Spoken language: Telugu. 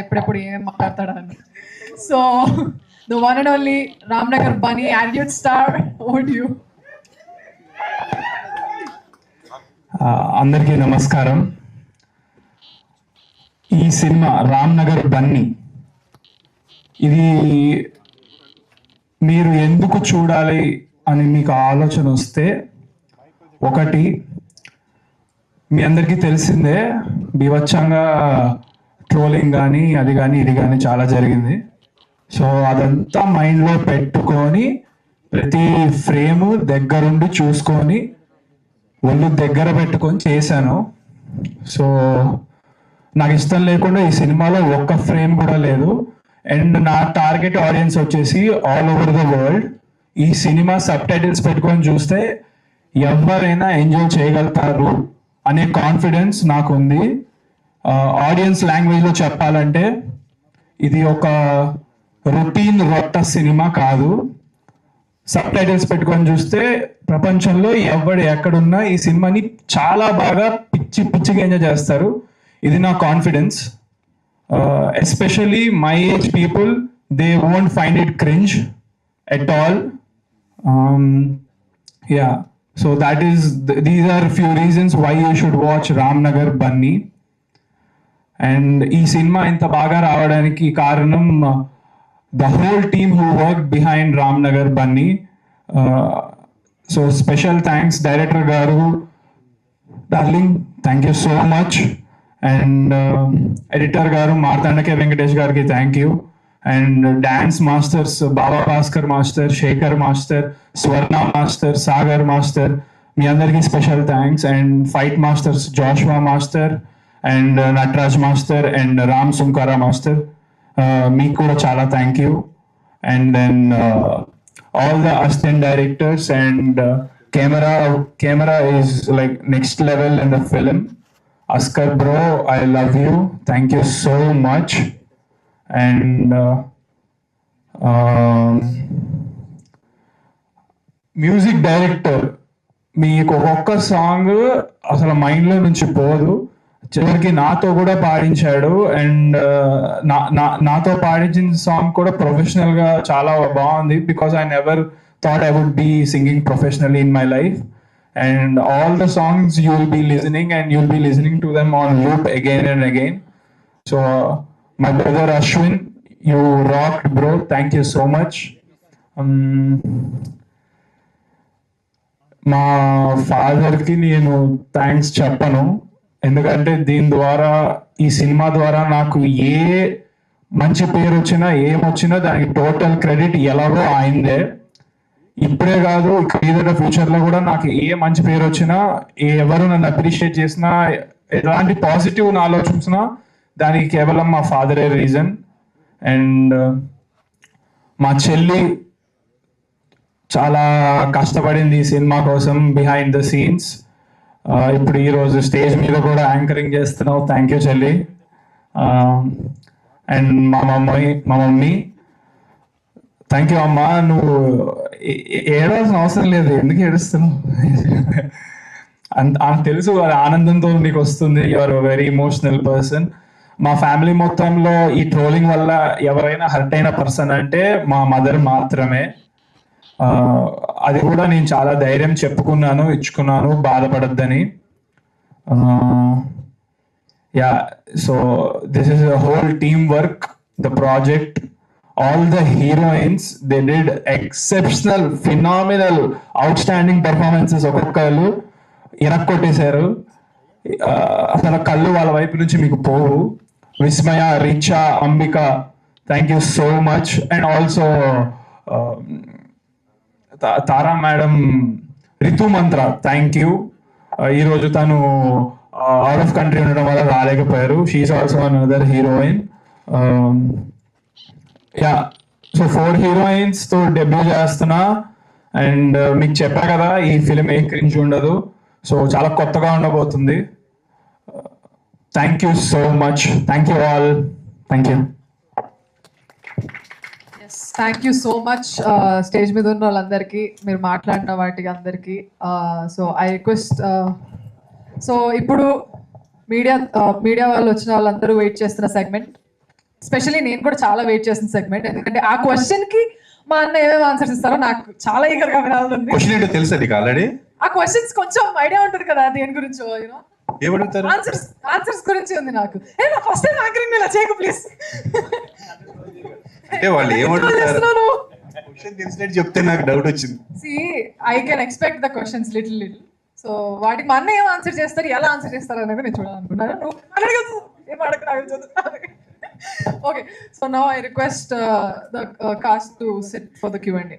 ఎప్పుడెప్పుడు ఏం మాట్లాడతాడని so the one and only Ramnagar Bunny attitude star vote you అందరికీ నమస్కారం. ఈ సినిమా రామ్ నగర్ బన్నీ ఇది మీరు ఎందుకు చూడాలి అని మీకు ఆలోచన వస్తే ఒకటి మీ అందరికీ తెలిసిందే బీభత్సంగా ట్రోలింగ్ కానీ అది కానీ ఇది కానీ చాలా జరిగింది. సో అదంతా మైండ్లో పెట్టుకొని ప్రతి ఫ్రేమ్ దగ్గరుండి చూసుకొని ఒళ్ళు దగ్గర పెట్టుకొని చేశాను. సో నాకు ఇష్టం లేకుండా ఈ సినిమాలో ఒక్క ఫ్రేమ్ కూడా లేదు. అండ్ నా టార్గెట్ ఆడియన్స్ వచ్చేసి ఆల్ ఓవర్ ద వరల్డ్ ఈ సినిమా సబ్ టైటిల్స్ పెట్టుకొని చూస్తే ఎవరైనా ఎంజాయ్ చేయగలుగుతారు అనే కాన్ఫిడెన్స్ నాకు ఉంది. ఆడియన్స్ లాంగ్వేజ్లో చెప్పాలంటే ఇది ఒక రొటీన్ రొట్ట సినిమా కాదు. సబ్ టైటిల్స్ పెట్టుకొని చూస్తే ప్రపంచంలో ఎవడు ఎక్కడున్నా ఈ సినిమాని చాలా బాగా పిచ్చి పిచ్చిగా ఎంజాయ్ చేస్తారు. ఇది నా confidence especially my age people they won't find it cringe at all yeah so that is these are few reasons why you should watch Ram Nagar Bunny and ఈ సినిమా ఇంత బాగా రావడానికి కారణం the whole team who work behind Ram Nagar Bunny so special thanks director గారు darling thank you so much and editor గారు మార్తాండకే వెంకటేష్ గారికి thank you and dance masters Baba Bhaskar master Shekhar master Swarna master Sagar master మీ అందరికీ special thanks and fight masters Joshua master and uh, Nataraj master and Ram Sunkara master. Uh, మీకు కూడా చాలా thank you and then all the assistant directors and camera camera is like next level in the film Askar bro I love you thank you so much and music director మీకు ఒక్కొక్క సాంగ్ అసలు మైండ్లో నుంచి పోదు. చివరికి నాతో కూడా పాడించాడు అండ్ నా నా- నాతో పాడించిన సాంగ్ కూడా ప్రొఫెషనల్గా చాలా బాగుంది because I never thought I would be singing professionally in my life and all the songs you will be listening and you will be listening to them on loop again and again so my brother Ashwin you rock bro thank you so much మా ఫాదర్కి నేను థ్యాంక్స్ చెప్పను. ఎందుకంటే దీని ద్వారా ఈ సినిమా ద్వారా నాకు ఏ మంచి పేరు వచ్చినా ఏమొచ్చినా దానికి టోటల్ క్రెడిట్ ఎలాగో ఆయనదే. ఇప్పుడే కాదు ఇక ఫ్యూచర్లో కూడా నాకు ఏ మంచి పేరు వచ్చినా ఏ ఎవరు నన్ను అప్రిషియేట్ చేసినా ఎలాంటి పాజిటివ్ నాలో చూసినా దానికి కేవలం మా ఫాదరే రీజన్ అండ్ మా చెల్లి చాలా కష్టపడింది ఈ సినిమా కోసం బిహైండ్ ద సీన్స్ ఇప్పుడు ఈరోజు స్టేజ్ మీద కూడా యాంకరింగ్ చేస్తున్నావు. థ్యాంక్ యూ చెల్లి. అండ్ మా మమ్మీ మా మమ్మీ. థ్యాంక్ యూ అమ్మా. నువ్వు ఏడవలసిన అవసరం లేదు. ఎందుకు ఏడుస్తున్నావు? అంత తెలుసు ఆనందంతో నీకు వస్తుంది. యువర్ వెరీ ఇమోషనల్ పర్సన్ మా ఫ్యామిలీ మొత్తంలో ఈ ట్రోలింగ్ వల్ల ఎవరైనా హర్ట్ అయిన పర్సన్ అంటే మా మదర్ మాత్రమే. అది కూడా నేను చాలా ధైర్యం చెప్పుకున్నాను ఇచ్చుకున్నాను బాధపడద్దని. Yeah so this is whole team work the project all the heroines they did exceptional phenomenal outstanding performances ఒక్కొక్కరు ఇరక్కొట్టేశారు అసలు కళ్ళు వాళ్ళ వైపు నుంచి మీకు పోవు. Vismaya Richa Ambika thank you so much and also Tara madam Ritu Mantra thank you ఈరోజు తను అవుట్ ఆఫ్ కంట్రీ ఉండడం వల్ల రాలేకపోయారు. She also an other heroine yeah so four హీరోయిన్స్తో debut చేస్తున్నా. అండ్ uh, మీకు చెప్పా కదా ఈ ఫిలిం ఏ క్రింజ్ ఉండదు. సో చాలా కొత్తగా ఉండబోతుంది. Thank you so much thank you all thank you thank you so much stage మీద ఉన్న వాళ్ళందరికీ మీరు మాట్లాడిన వాటికి అందరికీ. సో ఐ రిక్వెస్ట్ సో ఇప్పుడు మీడియా మీడియా వాళ్ళు వచ్చిన వాళ్ళందరూ వెయిట్ చేస్తున్న సెగ్మెంట్ స్పెషల్లీ నేను కూడా చాలా వెయిట్ చేసిన సెగ్మెంట్ ఎందుకంటే ఆ క్వశ్చన్కి మా అన్న ఏమేమి ఆన్సర్స్ ఇస్తారో నాకు చాలా ఈగర్గా వినాలని క్వశ్చన్ ఏంటో తెలుసా నీకు ఆల్రెడీ ఆ క్వశ్చన్స్ కొంచెం ఐడియా ఉంటుంది కదా దేని గురించో యూనో ఏమడుగుతారు ఆన్సర్స్ ఆన్సర్స్ గురించి ఉంది నాకు. ఏ నా ఫస్ట్ టైం యాంకరింగ్ ఇలా చేయకు ప్లీజ్ అంటే వాళ్ళు చేస్తున్నాను? క్వశ్చన్ తెలిసినట్టు చెప్తే నాకు డౌట్ వచ్చింది. See I can expect the questions little little so వాటికి మా అన్న ఏం ఆన్సర్ చేస్తారు? ఎలా ఆన్సర్ చేస్తారు అనేది నేను చూడాలనుకున్నాను నువ్వు ఏం okay so now I request the cast to sit for the Q and